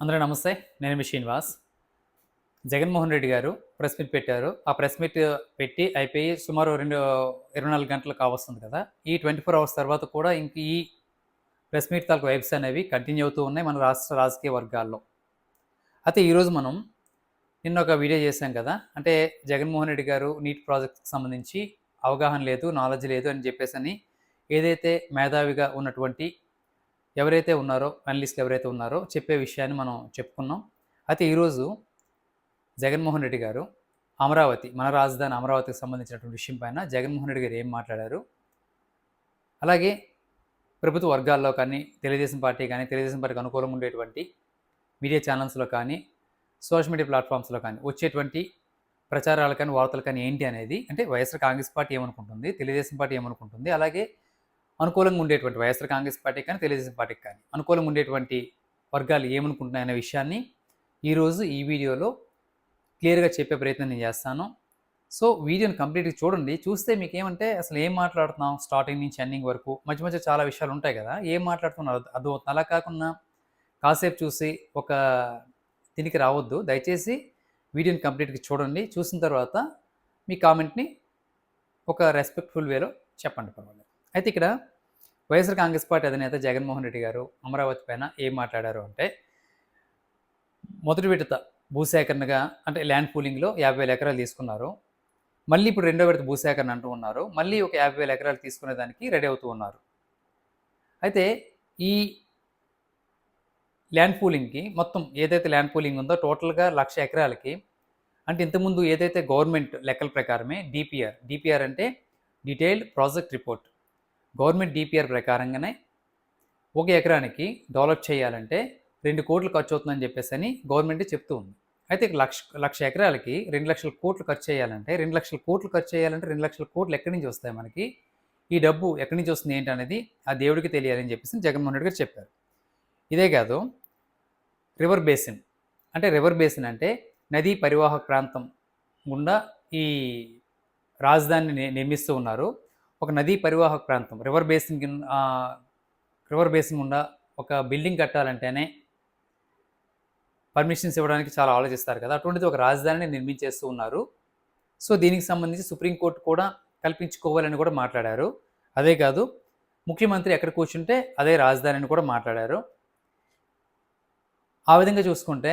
అందరూ నమస్తే నేను మీ శ్రీనివాస్. జగన్మోహన్ రెడ్డి గారు ప్రెస్ మీట్ పెట్టారు. ఆ ప్రెస్ మీట్ పెట్టి అయిపోయి సుమారు రెండు ఇరవై నాలుగు గంటలు కావస్తుంది కదా. ఈ ట్వంటీ ఫోర్ అవర్స్ తర్వాత కూడా ఇంక ఈ ప్రెస్ మీట్ తాలూకు వైబ్స్ అనేవి కంటిన్యూ అవుతూ ఉన్నాయి మన రాష్ట్ర రాజకీయ వర్గాల్లో. అయితే ఈరోజు మనం నిన్న ఒక వీడియో చేశాం కదా. అంటే జగన్మోహన్ రెడ్డి గారు నీట్ ప్రాజెక్ట్కి సంబంధించి అవగాహన లేదు నాలెడ్జ్ లేదు అని చెప్పేసి అని ఏదైతే మేధావిగా ఉన్నటువంటి ఎవరైతే ఉన్నారో అనలిస్టులు ఎవరైతే ఉన్నారో చెప్పే విషయాన్ని మనం చెప్పుకున్నాం. అయితే ఈరోజు జగన్మోహన్ రెడ్డి గారు అమరావతి మన రాజధాని అమరావతికి సంబంధించినటువంటి విషయం పైన జగన్మోహన్ రెడ్డి గారు ఏం మాట్లాడారు? అలాగే ప్రభుత్వ వర్గాల్లో కానీ తెలుగుదేశం పార్టీ కానీ తెలుగుదేశం పార్టీకి అనుకూలంగా ఉండేటువంటి మీడియా ఛానల్స్లో కానీ సోషల్ మీడియా ప్లాట్ఫామ్స్లో కానీ వచ్చేటువంటి ప్రచారాలు కానీ వార్తలు కానీ ఏంటి అనేది అంటే వైఎస్ఆర్ కాంగ్రెస్ పార్టీ ఏమనుకుంటుంది తెలుగుదేశం పార్టీ ఏమనుకుంటుంది అలాగే అనుకూలంగా ఉండేటువంటి వైఎస్ఆర్ కాంగ్రెస్ పార్టీకి కానీ తెలుగుదేశం పార్టీకి కానీ అనుకూలంగా ఉండేటువంటి వర్గాలు ఏమనుకుంటున్నాయనే విషయాన్ని ఈరోజు ఈ వీడియోలో క్లియర్గా చెప్పే ప్రయత్నం నేను చేస్తాను. సో వీడియోని కంప్లీట్గా చూడండి. చూస్తే మీకు ఏమంటే అసలు ఏం మాట్లాడుతున్నాం? స్టార్టింగ్ నుంచి ఎండింగ్ వరకు మధ్య మధ్య చాలా విషయాలు ఉంటాయి కదా. ఏం మాట్లాడుతున్నారు? అర్థమవుతుంది అలా కాకుండా కాసేపు చూసి ఒక దీనికి రావద్దు. దయచేసి వీడియోని కంప్లీట్గా చూడండి. చూసిన తర్వాత మీ కామెంట్ని ఒక రెస్పెక్ట్ఫుల్ వేలో చెప్పండి పర్వాలేదు. అయితే ఇక్కడ వైఎస్ఆర్ కాంగ్రెస్ పార్టీ అధినేత జగన్మోహన్ రెడ్డి గారు అమరావతి పైన ఏం మాట్లాడారు అంటే మొదటి విడత భూసేకరణగా అంటే ల్యాండ్ పూలింగ్లో యాభై వేల ఎకరాలు తీసుకున్నారు. మళ్ళీ ఇప్పుడు రెండో విడత భూసేకరణ అంటూ ఉన్నారు. మళ్ళీ ఒక యాభై వేల ఎకరాలు తీసుకునే దానికి రెడీ అవుతూ ఉన్నారు. అయితే ఈ ల్యాండ్ పూలింగ్కి మొత్తం ఏదైతే ల్యాండ్ పూలింగ్ ఉందో టోటల్గా లక్ష ఎకరాలకి అంటే ఇంతకుముందు ఏదైతే గవర్నమెంట్ లెక్కల ప్రకారమే డిపిఆర్ డిపిఆర్ అంటే detailed project report. Government DPR ప్రకారంగానే ఒక ఎకరానికి డెవలప్ చేయాలంటే రెండు కోట్లు ఖర్చు అవుతుందని చెప్పేసి అని గవర్నమెంట్ చెప్తూ ఉంది. అయితే లక్ష లక్ష ఎకరాలకి రెండు లక్షల కోట్లు ఖర్చు చేయాలంటే రెండు లక్షల కోట్లు ఖర్చు చేయాలంటే రెండు లక్షల కోట్లు ఎక్కడి నుంచి వస్తాయి మనకి? ఈ డబ్బు ఎక్కడి నుంచి వస్తుంది ఏంటి అనేది ఆ దేవుడికి తెలియాలని చెప్పేసి జగన్మోహన్ రెడ్డి గారు చెప్పారు. ఇదే కాదు రివర్ బేసిన్. అంటే రివర్ బేసిన్ అంటే నదీ పరివాహక ప్రాంతం గుండా ఈ రాజధానిని నిర్మిస్తూ ఉన్నారు. ఒక నదీ పరివాహక ప్రాంతం. రివర్ బేసిన్ రివర్ బేసిన్ గుండా ఒక బిల్డింగ్ కట్టాలంటేనే పర్మిషన్స్ ఇవ్వడానికి చాలా ఆలోచిస్తారు కదా. అటువంటిది ఒక రాజధానిని నిర్మించేస్తూ ఉన్నారు. సో దీనికి సంబంధించి సుప్రీంకోర్టు కూడా కల్పించుకోవాలని కూడా మాట్లాడారు. అదే కాదు ముఖ్యమంత్రి ఎక్కడ కూర్చుంటే అదే రాజధానిని కూడా మాట్లాడారు. ఆ విధంగా చూసుకుంటే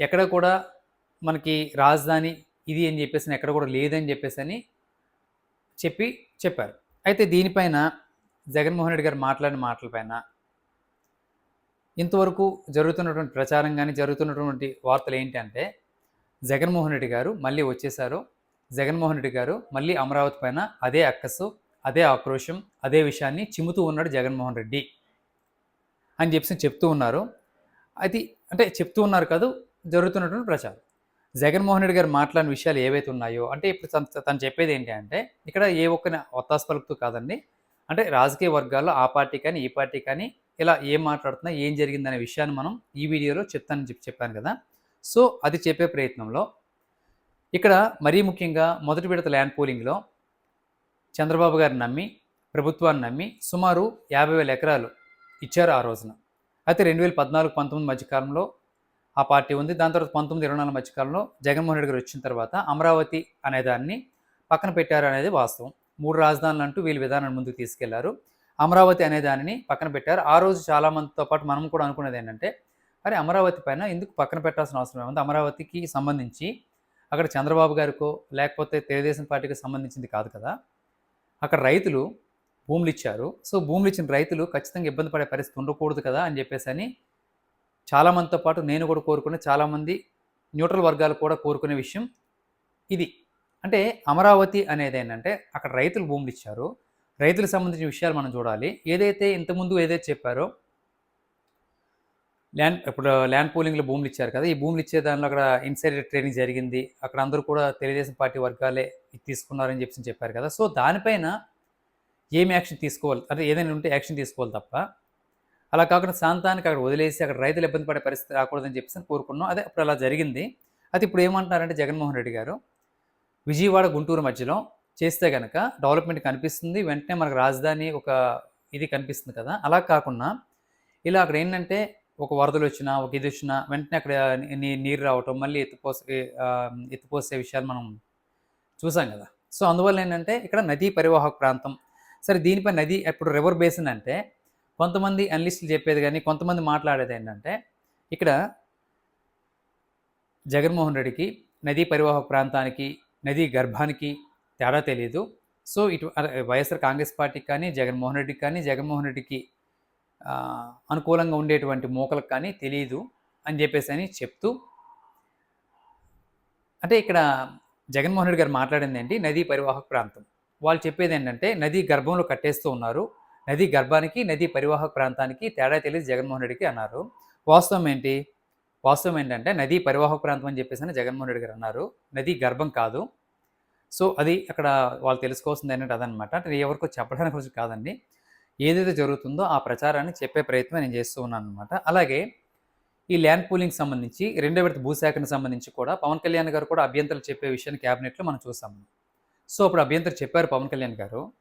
ఎక్కడ కూడా మనకి రాజధాని ఇది అని చెప్పేసి ఎక్కడ కూడా లేదని చెప్పేసి అని చెప్పి చెప్పారు. అయితే దీనిపైన జగన్మోహన్ రెడ్డి గారు మాట్లాడిన మాటలపైన ఇంతవరకు జరుగుతున్నటువంటి ప్రచారం కానీ జరుగుతున్నటువంటి వార్తలు ఏంటంటే జగన్మోహన్ రెడ్డి గారు మళ్ళీ వచ్చేశారు జగన్మోహన్ రెడ్డి గారు మళ్ళీ అమరావతి పైన అదే అక్కసు అదే ఆక్రోషం అదే విషయాన్ని చిముతూ ఉన్నాడు జగన్మోహన్ రెడ్డి అని చెప్పేసి చెప్తూ ఉన్నారు. అది అంటే చెప్తూ ఉన్నారు కాదు జరుగుతున్నటువంటి ప్రచారం. జగన్మోహన్ రెడ్డి గారు మాట్లాడిన విషయాలు ఏవైతే ఉన్నాయో అంటే ఇప్పుడు తను తను చెప్పేది ఏంటి అంటే ఇక్కడ ఏ ఒక్కని ఒత్తాసు పలుకుతూ కాదండి. అంటే రాజకీయ వర్గాల్లో ఆ పార్టీ కానీ ఈ పార్టీ కానీ ఇలా ఏం మాట్లాడుతున్నా ఏం జరిగిందనే విషయాన్ని మనం ఈ వీడియోలో చెప్తానని చెప్పి చెప్పాను కదా. సో అది చెప్పే ప్రయత్నంలో ఇక్కడ మరీ ముఖ్యంగా మొదటి విడత ల్యాండ్ పోలింగ్లో చంద్రబాబు గారిని నమ్మి ప్రభుత్వాన్ని నమ్మి సుమారు యాభై వేల ఎకరాలు ఇచ్చారు ఆ రోజున. అయితే రెండు వేల పద్నాలుగు పంతొమ్మిది మధ్యకాలంలో ఆ పార్టీ ఉంది. దాని తర్వాత పంతొమ్మిది ఇరవై నాలుగు మధ్యకాలంలో జగన్మోహన్ రెడ్డి గారు వచ్చిన తర్వాత అమరావతి అనే దాన్ని పక్కన పెట్టారు అనేది వాస్తవం. మూడు రాజధానులు అంటూ వీళ్ళు విధానాన్ని ముందుకు తీసుకెళ్ళారు. అమరావతి అనే దానిని పక్కన పెట్టారు. ఆ రోజు చాలా మందితో పాటు మనం కూడా అనుకునేది ఏంటంటే అరే అమరావతి పైన ఎందుకు పక్కన పెట్టాల్సిన అవసరం ఏముంది అమరావతికి సంబంధించి అక్కడ చంద్రబాబు గారికో లేకపోతే తెలుగుదేశం పార్టీకి సంబంధించింది కాదు కదా. అక్కడ రైతులు భూములు ఇచ్చారు. సో భూములు ఇచ్చిన రైతులు ఖచ్చితంగా ఇబ్బంది పడే పరిస్థితి ఉండకూడదు కదా అని చెప్పేసి అని చాలామందితో పాటు నేను కూడా కోరుకునే చాలామంది న్యూట్రల్ వర్గాలు కూడా కోరుకునే విషయం ఇది. అంటే అమరావతి అనేది ఏంటంటే అక్కడ రైతులు భూములు ఇచ్చారు. రైతులకు సంబంధించిన విషయాలు మనం చూడాలి. ఏదైతే ఇంతకుముందు ఏదైతే చెప్పారో ల్యాండ్ ఇప్పుడు ల్యాండ్ పూలింగ్లో భూములు ఇచ్చారు కదా ఈ భూములు ఇచ్చే దానిలో అక్కడ ఇన్సైడర్ ట్రైనింగ్ జరిగింది. అక్కడ అందరూ కూడా తెలుగుదేశం పార్టీ వర్గాలే తీసుకున్నారని చెప్పి చెప్పారు కదా. సో దానిపైన ఏం యాక్షన్ తీసుకోవాలి? అంటే ఏదైనా ఉంటే యాక్షన్ తీసుకోవాలి తప్ప అలా కాకుండా శాంతానికి అక్కడ వదిలేసి అక్కడ రైతులు ఇబ్బంది పడే పరిస్థితి రాకూడదని చెప్పేసి కోరుకున్నాం. అదే అప్పుడు అలా జరిగింది. అది ఇప్పుడు ఏమంటున్నారంటే జగన్మోహన్ రెడ్డి గారు విజయవాడ గుంటూరు మధ్యలో చేస్తే కనుక డెవలప్మెంట్ కనిపిస్తుంది వెంటనే మనకు రాజధాని ఒక ఇది కనిపిస్తుంది కదా. అలా కాకుండా ఇలా అక్కడ ఏంటంటే ఒక వరదలు వచ్చినా ఒక ఇది వచ్చినా వెంటనే అక్కడ నీ- నీరు రావటం మళ్ళీ ఎత్తుపోసే ఎత్తుపోసే విషయాలు మనం చూసాం కదా. సో అందువల్ల ఏంటంటే ఇక్కడ నదీ పరివాహక ప్రాంతం. సరే దీనిపై నది ఇప్పుడు రివర్ బేసిన్ అంటే కొంతమంది అనలిస్టులు చెప్పేది కానీ కొంతమంది మాట్లాడేది ఏంటంటే ఇక్కడ జగన్మోహన్ రెడ్డికి నదీ పరివాహక ప్రాంతానికి నదీ గర్భానికి తేడా తెలియదు సో ఇటు అదే వైఎస్ఆర్ కాంగ్రెస్ పార్టీకి కానీ జగన్మోహన్ రెడ్డికి కానీ జగన్మోహన్ రెడ్డికి అనుకూలంగా ఉండేటువంటి మూకలకు కానీ తెలియదు అని చెప్పేసి అని చెప్తూ అంటే ఇక్కడ జగన్మోహన్ రెడ్డి గారు మాట్లాడింది ఏంటి? నదీ పరివాహక ప్రాంతం. వాళ్ళు చెప్పేది ఏంటంటే నదీ గర్భంలో కట్టేస్తూ ఉన్నారు. నదీ గర్భానికి నదీ పరివాహక ప్రాంతానికి తేడా తెలియదు జగన్మోహన్ రెడ్డికి అన్నారు. వాస్తవం ఏంటి? వాస్తవం ఏంటంటే నదీ పరివాహక ప్రాంతం అని చెప్పేసి జగన్మోహన్ రెడ్డి గారు అన్నారు. నదీ గర్భం కాదు. సో అది అక్కడ వాళ్ళు తెలుసుకోవాల్సింది అనేది అదనమాట అంటే ఎవరికో చెప్పడానికి కోసం కాదండి. ఏదైతే జరుగుతుందో ఆ ప్రచారాన్ని చెప్పే ప్రయత్నం నేను చేస్తూ ఉన్నాను అనమాట అలాగే ఈ ల్యాండ్ పూలింగ్ సంబంధించి రెండో విడత భూసేకరణ సంబంధించి కూడా పవన్ కళ్యాణ్ గారు కూడా అభ్యంతరాలు చెప్పే విషయాన్ని క్యాబినెట్లో మనం చూసాము. సో అప్పుడు అభ్యంతరం చెప్పారు పవన్ కళ్యాణ్ గారు.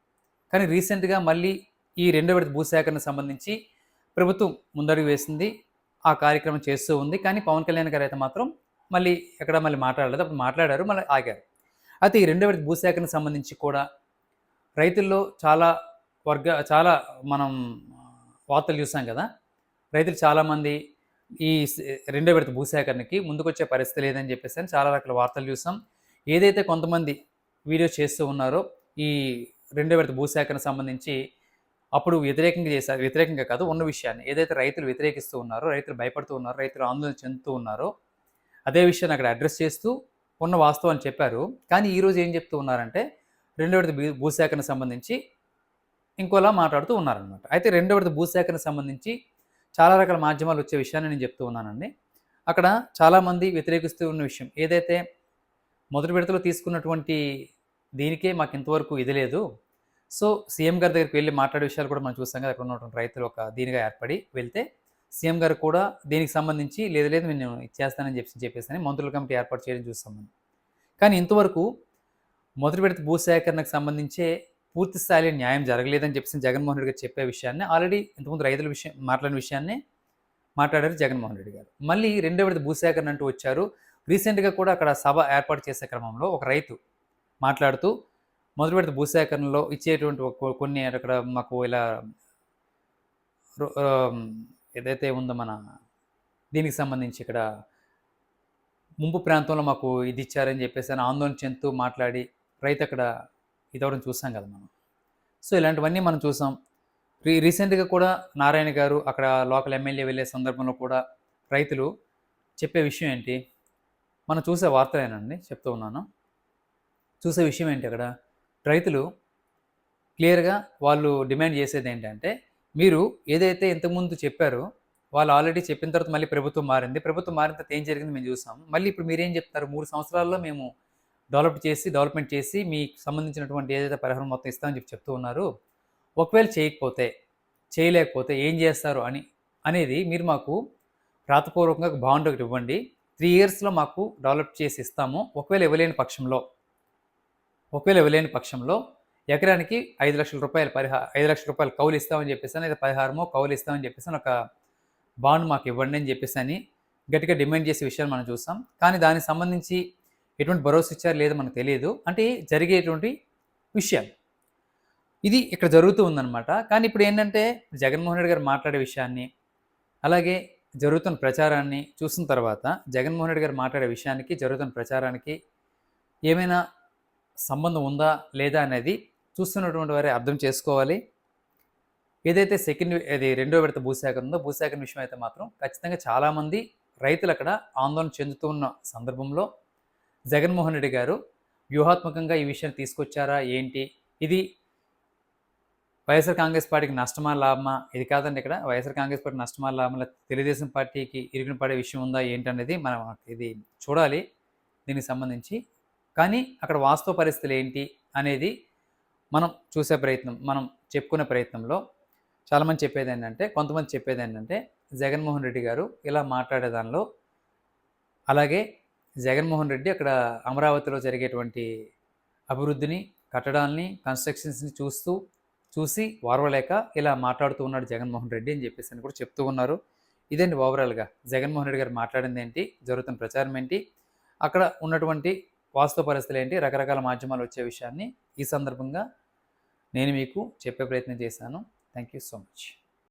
కానీ రీసెంట్గా మళ్ళీ ఈ రెండో విడత భూసేకరణ సంబంధించి ప్రభుత్వం ముందడుగు వేసింది. ఆ కార్యక్రమం చేస్తూ ఉంది. కానీ పవన్ కళ్యాణ్ గారు అయితే మాత్రం మళ్ళీ ఎక్కడ మళ్ళీ మాట్లాడలేదు. అప్పుడు మాట్లాడారు మళ్ళీ ఆగారు. అయితే ఈ రెండో విడత భూసేకరణ సంబంధించి కూడా రైతుల్లో చాలా వర్గ చాలా మనం వార్తలు చూసాం కదా. రైతులు చాలామంది ఈ రెండో విడత భూసేకరణకి ముందుకొచ్చే పరిస్థితి లేదని చెప్పేసి అని చాలా రకాల వార్తలు చూసాం. ఏదైతే కొంతమంది వీడియో చేస్తూ ఉన్నారో ఈ రెండో విడత భూసేకరణ సంబంధించి అప్పుడు వ్యతిరేకంగా చేశారు వ్యతిరేకంగా కాదు ఉన్న విషయాన్ని. ఏదైతే రైతులు వ్యతిరేకిస్తూ ఉన్నారో రైతులు భయపడుతూ ఉన్నారో రైతులు ఆందోళన చెందుతూ ఉన్నారో అదే విషయాన్ని అక్కడ అడ్రస్ చేస్తూ ఉన్న వాస్తవాన్ని చెప్పారు. కానీ ఈరోజు ఏం చెప్తూ ఉన్నారంటే రెండవది భూసేకరణ సంబంధించి ఇంకోలా మాట్లాడుతూ ఉన్నారనమాట అయితే రెండవది భూసేకరణ సంబంధించి చాలా రకాల మాధ్యమాలు వచ్చే విషయాన్ని నేను చెప్తూ ఉన్నానండి. అక్కడ చాలామంది వ్యతిరేకిస్తూ ఉన్న విషయం ఏదైతే మొదటి విడతలో తీసుకున్నటువంటి దీనికే మాకు ఇంతవరకు ఇది లేదు. సో సీఎం గారి దగ్గరికి వెళ్ళి మాట్లాడే విషయాలు కూడా మనం చూస్తాం కదా అక్కడ ఉన్నటువంటి రైతులు ఒక దీనిగా ఏర్పడి వెళ్తే సీఎం గారు కూడా దీనికి సంబంధించి లేదు లేదు నేను ఇచ్చేస్తానని చెప్పి చెప్పేసి మంత్రుల కమిటీ ఏర్పాటు చేయడం చూస్తాం మనం. కానీ ఇంతవరకు మొదటి విడత భూసేకరణకు సంబంధించే పూర్తి స్థాయిలో న్యాయం జరగలేదని చెప్పేసి జగన్మోహన్ రెడ్డి గారు చెప్పే విషయాన్ని ఆల్రెడీ ఇంతకుముందు రైతుల విషయం మాట్లాడిన విషయాన్ని మాట్లాడారు జగన్మోహన్ రెడ్డి గారు. మళ్ళీ రెండో విడత భూసేకరణ అంటూ వచ్చారు. రీసెంట్గా కూడా అక్కడ సభ ఏర్పాటు చేసే క్రమంలో ఒక రైతు మాట్లాడుతూ మొదటి విడత భూసేకరణలో ఇచ్చేటువంటి కొన్ని అక్కడ మాకు ఇలా రో- ఏదైతే ఉందో మన దీనికి సంబంధించి ఇక్కడ ముంపు ప్రాంతంలో మాకు ఇది ఇచ్చారని చెప్పేసి అని ఆందోళన చెందుతూ మాట్లాడి రైతు అక్కడ ఇదవడం చూసాం కదా మనం. సో ఇలాంటివన్నీ మనం చూసాం. రీ రీసెంట్గా కూడా నారాయణ గారు అక్కడ లోకల్ ఎమ్మెల్యే వెళ్ళే సందర్భంలో కూడా రైతులు చెప్పే విషయం ఏంటి? మనం చూసే వార్తలేనండి చెప్తూ ఉన్నాను. చూసే విషయం ఏంటి అక్కడ? రైతులు క్లియర్గా వాళ్ళు డిమాండ్ చేసేది ఏంటంటే మీరు ఏదైతే ఇంతకుముందు చెప్పారో వాళ్ళు ఆల్రెడీ చెప్పిన తర్వాత మళ్ళీ ప్రభుత్వం మారింది. ప్రభుత్వం మారిన తర్వాత ఏం జరిగింది మేము చూసాం. మళ్ళీ ఇప్పుడు మీరేం చెప్తారు మూడు సంవత్సరాల్లో మేము డెవలప్ చేసి డెవలప్మెంట్ చేసి మీకు సంబంధించినటువంటి ఏదైతే పరిహారం మొత్తం ఇస్తామని చెప్పి చెప్తూ ఉన్నారు. ఒకవేళ చేయకపోతే చేయలేకపోతే ఏం చేస్తారు అని అనేది మీరు మాకు రాతపూర్వకంగా బాండ్ ఒకటి ఇవ్వండి. త్రీ ఇయర్స్లో మాకు డెవలప్ చేసి ఇస్తాము. ఒకవేళ ఇవ్వలేని పక్షంలో ఒకవేళ ఇవ్వలేని పక్షంలో ఎకరానికి ఐదు లక్షల రూపాయలు పరిహార ఐదు లక్షల రూపాయలు కౌలు ఇస్తామని చెప్పేసి లేదా పరిహారమో కౌలు ఇస్తామని చెప్పేసి ఒక బాండ్ మాకు ఇవ్వండి అని చెప్పేసి అని గట్టిగా డిమాండ్ చేసే విషయాలు మనం చూస్తాం. కానీ దానికి సంబంధించి ఎటువంటి భరోసా ఇచ్చారు లేదో మనకు తెలియదు. అంటే జరిగేటువంటి విషయం. ఇది ఇక్కడ జరుగుతూ ఉందన్నమాట. కానీ ఇప్పుడు ఏంటంటే జగన్మోహన్ రెడ్డి గారు మాట్లాడే విషయాన్ని అలాగే జరుగుతున్న ప్రచారాన్ని చూసిన తర్వాత జగన్మోహన్ రెడ్డి గారు మాట్లాడే విషయానికి జరుగుతున్న ప్రచారానికి ఏమైనా సంబంధం ఉందా లేదా అనేది చూస్తున్నటువంటి వారే అర్థం చేసుకోవాలి. ఏదైతే సెకండ్ అది రెండో విడత భూసేకరణ ఉందో భూసేకరణ విషయం అయితే మాత్రం ఖచ్చితంగా చాలామంది రైతులు అక్కడ ఆందోళన చెందుతున్న సందర్భంలో జగన్మోహన్ రెడ్డి గారు వ్యూహాత్మకంగా ఈ విషయాన్ని తీసుకొచ్చారా ఏంటి? ఇది వైఎస్ఆర్ కాంగ్రెస్ పార్టీకి నష్టమా లాభమా? ఇది కాదండి ఇక్కడ. వైఎస్ఆర్ కాంగ్రెస్ పార్టీ నష్టమా లాభమా? తెలుగుదేశం పార్టీకి ఇరిగిన పడే విషయం ఉందా ఏంటనేది మనం ఇది చూడాలి. దీనికి సంబంధించి కానీ అక్కడ వాస్తవ పరిస్థితులు ఏంటి అనేది మనం చూసే ప్రయత్నం మనం చెప్పుకునే ప్రయత్నంలో చాలామంది చెప్పేది ఏంటంటే కొంతమంది చెప్పేది ఏంటంటే జగన్మోహన్ రెడ్డి గారు ఇలా మాట్లాడే దానిలో అలాగే జగన్మోహన్ రెడ్డి అక్కడ అమరావతిలో జరిగేటువంటి అభివృద్ధిని కట్టడాల్ని కన్స్ట్రక్షన్స్ని చూస్తూ చూసి వారవలేక ఇలా మాట్లాడుతూ ఉన్నాడు జగన్మోహన్ రెడ్డి అని చెప్పేసి అని కూడా చెప్తూ ఉన్నారు. ఇదేంటి ఓవరాల్గా జగన్మోహన్ రెడ్డి గారు మాట్లాడింది ఏంటి? జరుగుతున్న ప్రచారం ఏంటి? అక్కడ ఉన్నటువంటి వాస్తవ పరిస్థితులు ఏంటి? రకరకాల మాధ్యమాలు వచ్చే విషయాన్ని ఈ సందర్భంగా నేను మీకు చెప్పే ప్రయత్నం చేశాను. Thank you so much